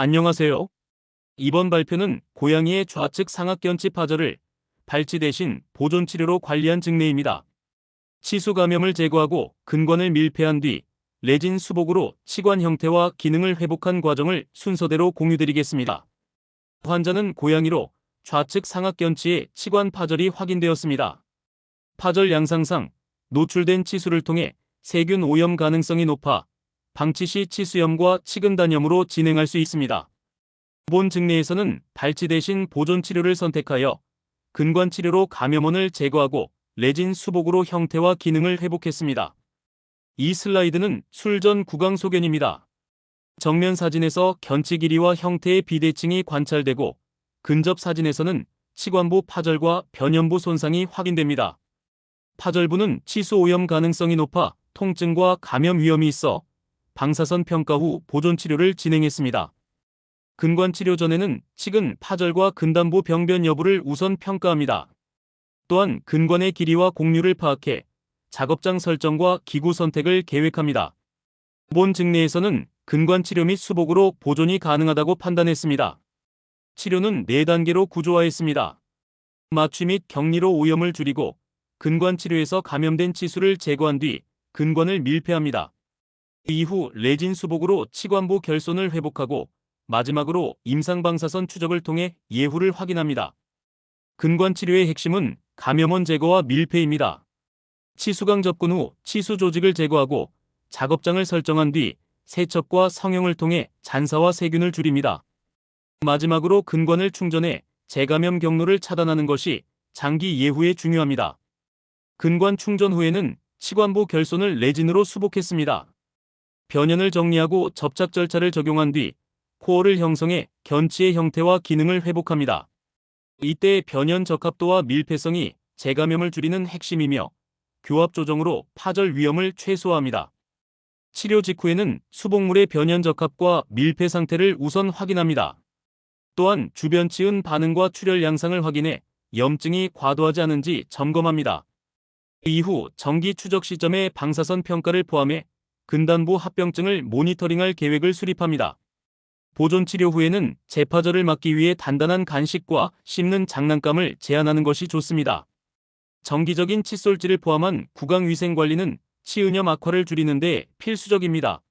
안녕하세요. 이번 발표는 고양이의 좌측 상악견치 파절을 발치 대신 보존 치료로 관리한 증례입니다. 치수 감염을 제거하고 근관을 밀폐한 뒤 레진 수복으로 치관 형태와 기능을 회복한 과정을 순서대로 공유드리겠습니다. 환자는 고양이로 좌측 상악견치의 치관 파절이 확인되었습니다. 파절 양상상 노출된 치수를 통해 세균 오염 가능성이 높아 방치 시 치수염과 치근단염으로 진행할 수 있습니다. 본 증례에서는 발치 대신 보존 치료를 선택하여 근관 치료로 감염원을 제거하고 레진 수복으로 형태와 기능을 회복했습니다. 이 슬라이드는 술전 구강 소견입니다. 정면 사진에서 견치 길이와 형태의 비대칭이 관찰되고 근접 사진에서는 치관부 파절과 변연부 손상이 확인됩니다. 파절부는 치수 오염 가능성이 높아 통증과 감염 위험이 있어 방사선 평가 후 보존 치료를 진행했습니다. 근관 치료 전에는 치근 파절과 근단부 병변 여부를 우선 평가합니다. 또한 근관의 길이와 공률을 파악해 작업장 설정과 기구 선택을 계획합니다. 본 증례에서는 근관 치료 및 수복으로 보존이 가능하다고 판단했습니다. 치료는 4단계로 구조화했습니다. 마취 및 격리로 오염을 줄이고 근관 치료에서 감염된 치수를 제거한 뒤 근관을 밀폐합니다. 이후 레진 수복으로 치관부 결손을 회복하고 마지막으로 임상방사선 추적을 통해 예후를 확인합니다. 근관 치료의 핵심은 감염원 제거와 밀폐입니다. 치수강 접근 후 치수 조직을 제거하고 작업장을 설정한 뒤 세척과 성형을 통해 잔사와 세균을 줄입니다. 마지막으로 근관을 충전해 재감염 경로를 차단하는 것이 장기 예후에 중요합니다. 근관 충전 후에는 치관부 결손을 레진으로 수복했습니다. 변연을 정리하고 접착 절차를 적용한 뒤 코어를 형성해 견치의 형태와 기능을 회복합니다. 이때 변연 적합도와 밀폐성이 재감염을 줄이는 핵심이며 교합 조정으로 파절 위험을 최소화합니다. 치료 직후에는 수복물의 변연 적합과 밀폐 상태를 우선 확인합니다. 또한 주변 치은 반응과 출혈 양상을 확인해 염증이 과도하지 않은지 점검합니다. 이후 정기 추적 시점에 방사선 평가를 포함해 근단부 합병증을 모니터링할 계획을 수립합니다. 보존 치료 후에는 재파절을 막기 위해 단단한 간식과 씹는 장난감을 제한하는 것이 좋습니다. 정기적인 칫솔질을 포함한 구강 위생 관리는 치은염 악화를 줄이는 데 필수적입니다.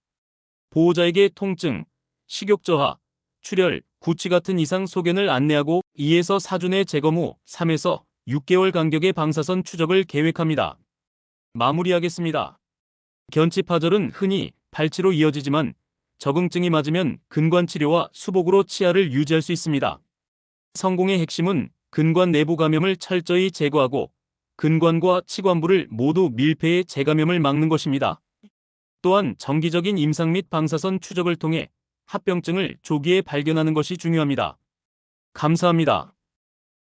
보호자에게 통증, 식욕 저하, 출혈, 구취 같은 이상 소견을 안내하고 2에서 4주 내 재검 후 3에서 6개월 간격의 방사선 추적을 계획합니다. 마무리하겠습니다. 견치 파절은 흔히 발치로 이어지지만 적응증이 맞으면 근관 치료와 수복으로 치아를 유지할 수 있습니다. 성공의 핵심은 근관 내부 감염을 철저히 제거하고 근관과 치관부를 모두 밀폐해 재감염을 막는 것입니다. 또한 정기적인 임상 및 방사선 추적을 통해 합병증을 조기에 발견하는 것이 중요합니다. 감사합니다.